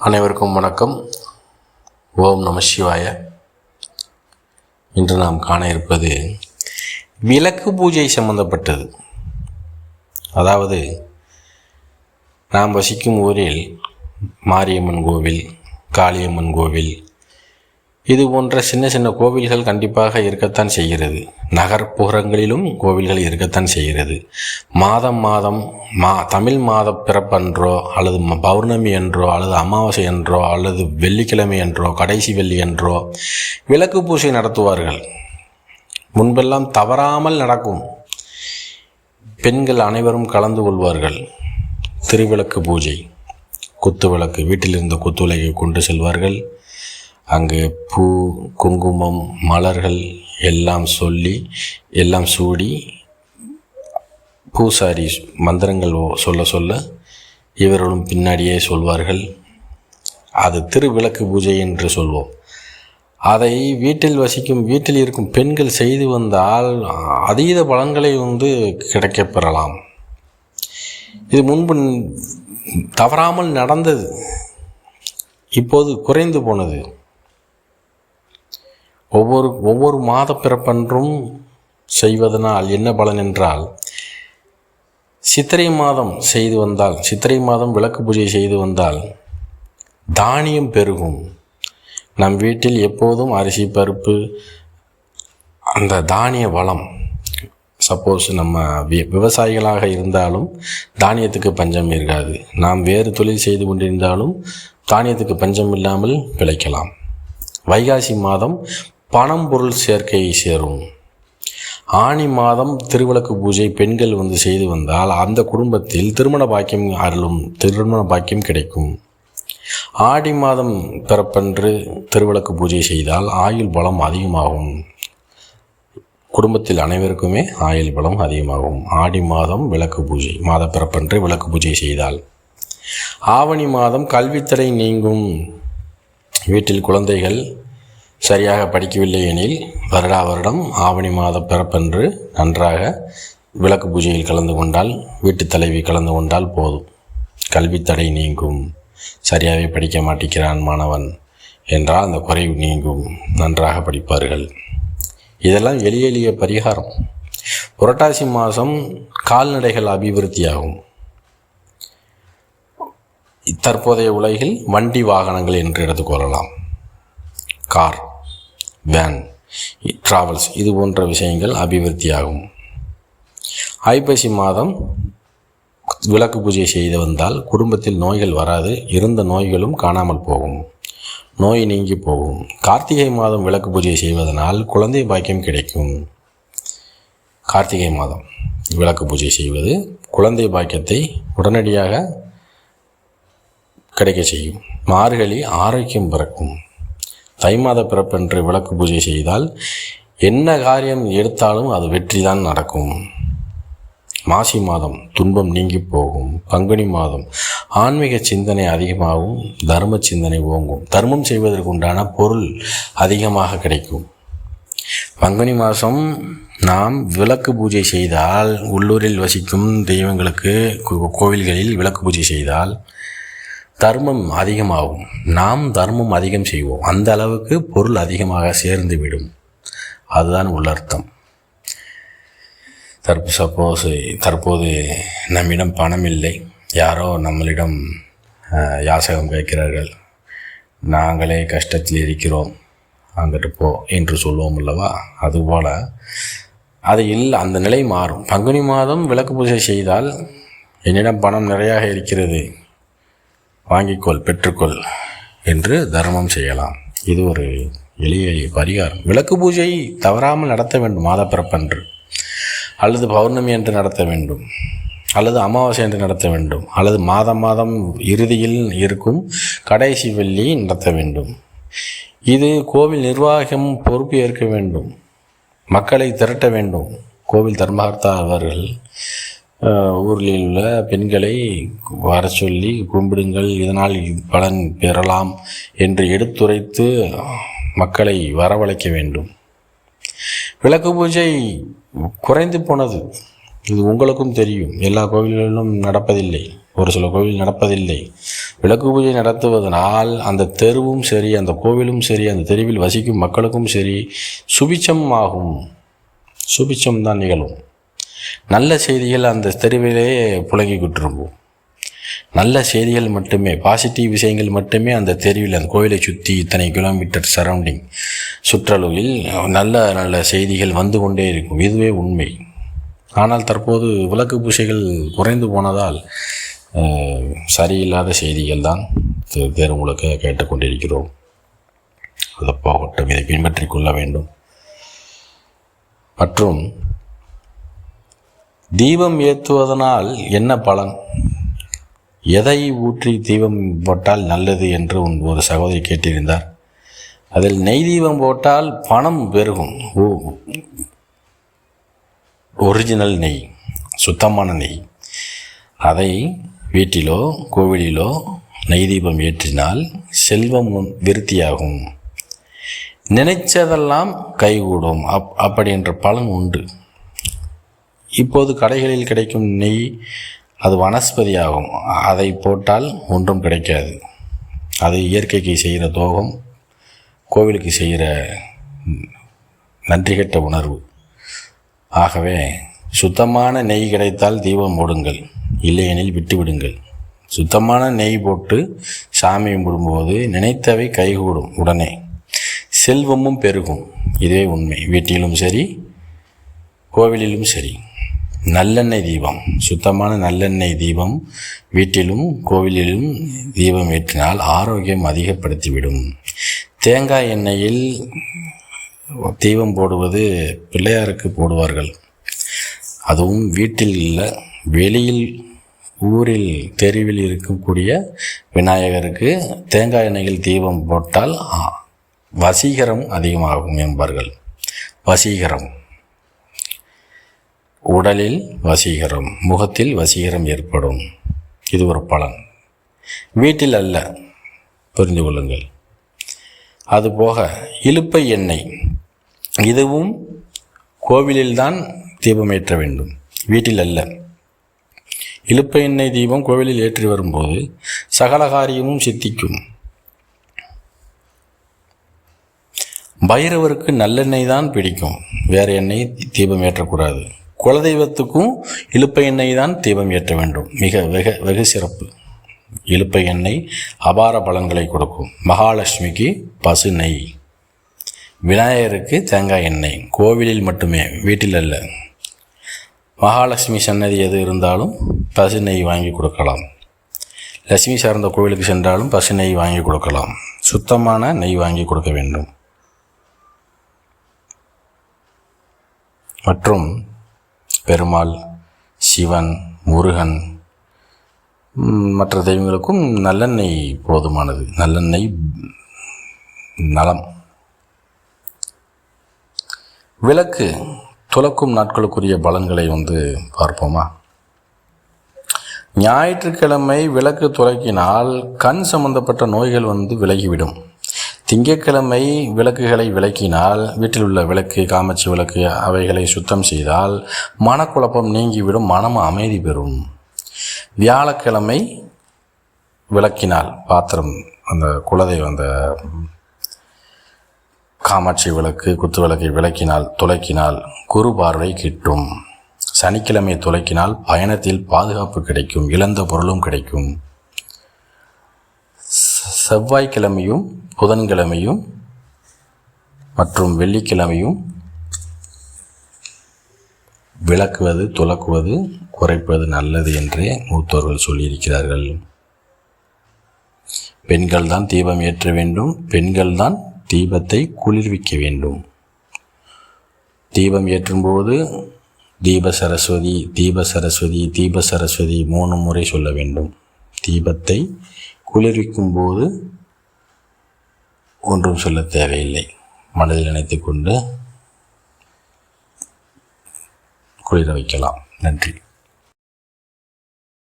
அனைவருக்கும் வணக்கம். ஓம் நம சிவாய. இன்று நாம் காண இருப்பது விளக்கு பூஜை சம்பந்தப்பட்டது. அதாவது நாம் வசிக்கும் ஊரில் மாரியம்மன் கோவில் காளியம்மன் கோவில் இது போன்ற சின்ன சின்ன கோவில்கள் கண்டிப்பாக இருக்கத்தான் செய்கிறது. நகர்ப்புறங்களிலும் கோவில்கள் இருக்கத்தான் செய்கிறது. மாதம் மாதம் மா தமிழ் மாத பிறப்பன்றோ அல்லது ம- பௌர்ணமி என்றோ அல்லது அமாவாசை என்றோ அல்லது வெள்ளிக்கிழமை என்றோ கடைசி வெள்ளி என்றோ விளக்கு பூஜை நடத்துவார்கள். முன்பெல்லாம் தவறாமல் நடக்கும். பெண்கள் அனைவரும் கலந்து கொள்வார்கள். திருவிளக்கு பூஜை. குத்து விளக்கு வீட்டிலிருந்த குத்து விளக்கை கொண்டு செல்வார்கள். அங்கு பூ குங்குமம் மலர்கள் எல்லாம் சொல்லி எல்லாம் சூடி பூசாரி மந்திரங்கள் ஓ- சொல்ல சொல்ல இவர்களும் பின்னாடியே சொல்வார்கள். அது திருவிளக்கு பூஜை என்று சொல்வோம். அதை வீட்டில் வசிக்கும் வீட்டில் இருக்கும் பெண்கள் செய்து வந்தால் அதீத பலன்களை வந்து கிடைக்கப் பெறலாம். இது முன்பு தவறாமல் நடந்தது. இப்போது குறைந்து போனது. ஒவ்வொரு ஒவ்வொரு மாத பிறப்பன்றும் செய்வதனால் என்ன பலன் என்றால் சித்திரை மாதம் செய்து வந்தால் சித்திரை மாதம் விளக்கு பூஜை செய்து வந்தால் தானியம் பெருகும். நம் வீட்டில் எப்போதும் அரிசி பருப்பு அந்த தானிய வளம். சப்போஸ் நம்ம வி விவசாயிகளாக இருந்தாலும் தானியத்துக்கு பஞ்சம் இருக்காது. நாம் வேறு தொழில் செய்து கொண்டிருந்தாலும் தானியத்துக்கு பஞ்சம் இல்லாமல் பிழைக்கலாம். வைகாசி மாதம் பணம் பொருள் சேர்க்கையை சேரும். ஆனி மாதம் திருவிளக்கு பூஜை பெண்கள் வந்து செய்து வந்தால் அந்த குடும்பத்தில் திருமண பாக்கியம் அருளும் திருமண பாக்கியம் கிடைக்கும். ஆடி மாதம் பிறப்பன்று திருவிளக்கு பூஜை செய்தால் ஆயுள் பலம் அதிகமாகும். குடும்பத்தில் அனைவருக்குமே ஆயுள் பலம் அதிகமாகும். ஆடி மாதம் விளக்கு பூஜை மாத பிறப்பன்று விளக்கு பூஜை செய்தால். ஆவணி மாதம் கல்வித்தடை நீங்கும் வீட்டில் குழந்தைகள் சரியாக படிக்கவில்லை எனில் வருடா வருடம் ஆவணி மாத பிறப்பன்று நன்றாக விளக்கு பூஜையில் கலந்து கொண்டால் வீட்டுத் தலைவி கலந்து கொண்டால் போதும். கல்வி தடை நீங்கும். சரியாகவே படிக்க மாட்டேங்கிறான் மாணவன் என்றால் அந்த குறைவு நீங்கும். நன்றாக படிப்பார்கள். இதெல்லாம் எளிய எளிய பரிகாரம். புரட்டாசி மாதம் கால்நடைகள் அபிவிருத்தியாகும். தற்போதைய உலகில் வண்டி வாகனங்கள் என்று எடுத்துக்கொள்ளலாம் கார். வேன் டிராவல்ஸ் இது போன்ற விஷயங்கள் அபிவிருத்தியாகும். ஐப்பசி மாதம் விளக்கு பூஜை செய்து வந்தால் குடும்பத்தில் நோய்கள் வராது. இருந்த நோய்களும் காணாமல் போகும். நோய் நீங்கி போகும். கார்த்திகை மாதம் விளக்கு பூஜை செய்வதனால் குழந்தை பாக்கியம் கிடைக்கும். கார்த்திகை மாதம் விளக்கு பூஜை செய்வது குழந்தை பாக்கியத்தை உடனடியாக கிடைக்க செய்யும். மார்கழி ஆரோக்கியம் பிறக்கும். தை மாத பிறப்பென்று விளக்கு பூஜை செய்தால் என்ன காரியம் எடுத்தாலும் அது வெற்றி தான் நடக்கும். மாசி மாதம் துன்பம் நீங்கி போகும். பங்குனி மாதம் ஆன்மீக சிந்தனை அதிகமாகும். தர்ம சிந்தனை ஓங்கும். தர்மம் செய்வதற்கு உண்டான பொருள் அதிகமாக கிடைக்கும். பங்குனி மாதம் நாம் விளக்கு பூஜை செய்தால் உள்ளூரில் வசிக்கும் தெய்வங்களுக்கு கோ- கோவில்களில் விளக்கு பூஜை செய்தால் தர்மம் அதிகமாகும். நாம் தர்மம் அதிகம் செய்வோம். அந்த அளவுக்கு பொருள் அதிகமாக சேர்ந்து விடும். அதுதான் உள்ளர்த்தம் தற்போ சப்போஸ் தற்போது நம்மிடம் பணம் இல்லை. யாரோ நம்மளிடம் யாசகம் கேட்கிறார்கள். நாங்களே கஷ்டத்தில் இருக்கிறோம். அங்கிட்டு போ என்று சொல்லுவோம் அல்லவா? அதுபோல் அது இல்லை அந்த நிலை மாறும். பங்குனி மாதம் விளக்கு பூஜை செய்தால் என்னிடம் பணம் நிறையாக இருக்கிறது. வாங்கிக்கொள் பெற்றுக்கொள் என்று தர்மம் செய்யலாம். இது ஒரு எளிய பரிகாரம். விளக்கு பூஜை தவறாமல் நடத்த வேண்டும் மாதப்பிறப்பன்று. அல்லது பௌர்ணமி என்று நடத்த வேண்டும். அல்லது அமாவாசை என்று நடத்த வேண்டும். அல்லது மாதம் மாதம் இறுதியில் இருக்கும் கடைசி வெள்ளி நடத்த வேண்டும். இது கோவில் நிர்வாகம் பொறுப்பு ஏற்க வேண்டும். மக்களை திரட்ட வேண்டும். கோவில் தர்மகர்த்தா அவர்கள் ஊரில் உள்ள பெண்களை வர சொல்லி கும்பிடுங்கள். இதனால் பலன் பெறலாம் என்று எடுத்துரைத்து மக்களை வரவழைக்க வேண்டும். விளக்கு பூஜை குறைந்து போனது. இது உங்களுக்கும் தெரியும். எல்லா கோவில்களிலும் நடப்பதில்லை. ஒரு சில கோவில் நடப்பதில்லை. விளக்கு பூஜை நடத்துவதனால் அந்த தெருவும் சரி அந்த கோவிலும் சரி அந்த தெருவில் வசிக்கும் மக்களுக்கும் சரி சுபிச்சம் ஆகும். சுபிச்சம் தான் நிகழும். நல்ல செய்திகள் அந்த தெருவிலேயே புழங்கிக்கிட்டு இருக்கும் நல்ல செய்திகள் மட்டுமே பாசிட்டிவ் விஷயங்கள் மட்டுமே அந்த தெருவில் அந்த கோயிலை சுற்றி இத்தனை கிலோமீட்டர் சரௌண்டிங் சுற்றளவில் நல்ல நல்ல செய்திகள் வந்து கொண்டே இருக்கும். இதுவே உண்மை. ஆனால் தற்போது விளக்கு பூசைகள் குறைந்து போனதால் சரியில்லாத செய்திகள் தான் தெ- கேட்டுக்கொண்டிருக்கிறோம். அது போகட்டும் இதை பின்பற்றிக் கொள்ள வேண்டும். மற்றும் தீபம் ஏற்றுவதனால் என்ன பலன்? எதை ஊற்றி தீபம் போட்டால் நல்லது என்று உன் ஒரு சகோதரி கேட்டிருந்தார். அதில் நெய் தீபம் போட்டால் பணம் பெருகும். ஓ- ஒரிஜினல் நெய் சுத்தமான நெய். அதை வீட்டிலோ கோவிலிலோ நெய் தீபம் ஏற்றினால் செல்வம் விருத்தியாகும். நினைச்சதெல்லாம் கைகூடும். அப் அப்படின்ற பலன் உண்டு. இப்போது கடைகளில் கிடைக்கும் நெய் அது வனஸ்பதியாகும். அதை போட்டால் ஒன்றும் கிடைக்காது. அது இயற்கைக்கு செய்கிற தோகம் கோவிலுக்கு செய்கிற நன்றி கெட்ட உணர்வு. ஆகவே சுத்தமான நெய் கிடைத்தால் தீபம் போடுங்கள். இல்லையெனில் விட்டுவிடுங்கள். சுத்தமான நெய் போட்டு சாமி கும்பிடும்போது நினைத்தவை கைகூடும் உடனே. செல்வமும் பெருகும். இதுவே உண்மை. வீட்டிலும் சரி கோவிலிலும் சரி. நல்லெண்ணெய் தீபம். சுத்தமான நல்லெண்ணெய் தீபம். வீட்டிலும் கோவிலிலும் தீபம் ஏற்றினால் ஆரோக்கியம் அதிகப்படுத்திவிடும். தேங்காய் எண்ணெயில் தீபம் போடுவது பிள்ளையாருக்கு போடுவார்கள். அதுவும் வீட்டில் இல்லை வெளியில் ஊரில் தெருவில் இருக்கக்கூடிய விநாயகருக்கு தேங்காய் எண்ணெயில் தீபம் போட்டால் வசீகரம் அதிகமாகும் என்பார்கள். வசீகரம். உடலில் வசீகரம் முகத்தில் வசீகரம் ஏற்படும். இது ஒரு பலன். வீட்டில் அல்ல புரிந்து கொள்ளுங்கள். அதுபோக இலுப்பை எண்ணெய். இதுவும் கோவிலில்தான் தீபம் ஏற்ற வேண்டும். வீட்டில் அல்ல. இழுப்பை எண்ணெய் தீபம் கோவிலில் ஏற்றி வரும்போது சகலகாரியமும் சித்திக்கும். பைரவருக்கு நல்லெண்ணெய் தான் பிடிக்கும். வேறு எண்ணெய் தீபம் ஏற்றக்கூடாது. குலதெய்வத்துக்கும் இழுப்ப எண்ணெய் தான் தீபம் ஏற்ற வேண்டும். மிக வெக வெகு சிறப்பு. இழுப்பை எண்ணெய் அபார பலன்களை கொடுக்கும். மகாலட்சுமிக்கு பசு நெய். விநாயகருக்கு தேங்காய் எண்ணெய். கோவிலில் மட்டுமே வீட்டில் அல்ல. மகாலட்சுமி சன்னதி எது இருந்தாலும் பசு நெய் வாங்கி கொடுக்கலாம். லட்சுமி சார்ந்த கோவிலுக்கு சென்றாலும் பசு நெய் வாங்கி கொடுக்கலாம். சுத்தமான நெய் வாங்கி கொடுக்க வேண்டும். மற்றும் பெருமாள் சிவன் முருகன் மற்ற தெய்வங்களுக்கும் நல்லெண்ணெய் போதுமானது. நல்லெண்ணெய் நலம். விளக்கு துலக்கும் நாட்களுக்குரிய பலன்களை வந்து பார்ப்போமா? ஞாயிற்றுக்கிழமை விளக்கு துலக்கினால் கண் சம்பந்தப்பட்ட நோய்கள் வந்து விலகிவிடும். திங்கட்கிழமை விளக்குகளை விளக்கினால் வீட்டில் உள்ள விளக்கு காமாட்சி விளக்கு அவைகளை சுத்தம் செய்தால் மனக்குழப்பம் நீங்கிவிடும் மனம் அமைதி பெறும். வியாழக்கிழமை விளக்கினால் பாத்திரம் அந்த குலதெய்வம் அந்த காமாட்சி விளக்கு குத்து விளக்கை விளக்கினால் துலக்கினால் குரு பார்வை கிட்டும். சனிக்கிழமை துலக்கினால் பயணத்தில் பாதுகாப்பு கிடைக்கும் இழந்த பொருளும் கிடைக்கும். செவ்வாய்க்கிழமையும் புதன்கிழமையும் மற்றும் வெள்ளிக்கிழமையும் விளக்குவது துலக்குவது குறைப்பது நல்லது என்றே மூத்தோர்கள் சொல்லியிருக்கிறார்கள். பெண்கள் தான் தீபம் ஏற்ற வேண்டும். பெண்கள் தான் தீபத்தை குளிர்விக்க வேண்டும். தீபம் ஏற்றும்போது தீப சரஸ்வதி தீப சரஸ்வதி தீப சரஸ்வதி மூணு முறை சொல்ல வேண்டும். தீபத்தை குளிர்விக்கும் போது ஒன்றும் சொல்ல தேவையில்லை. மனதில் நினைத்து கொண்டு குளிர வைக்கலாம். நன்றி.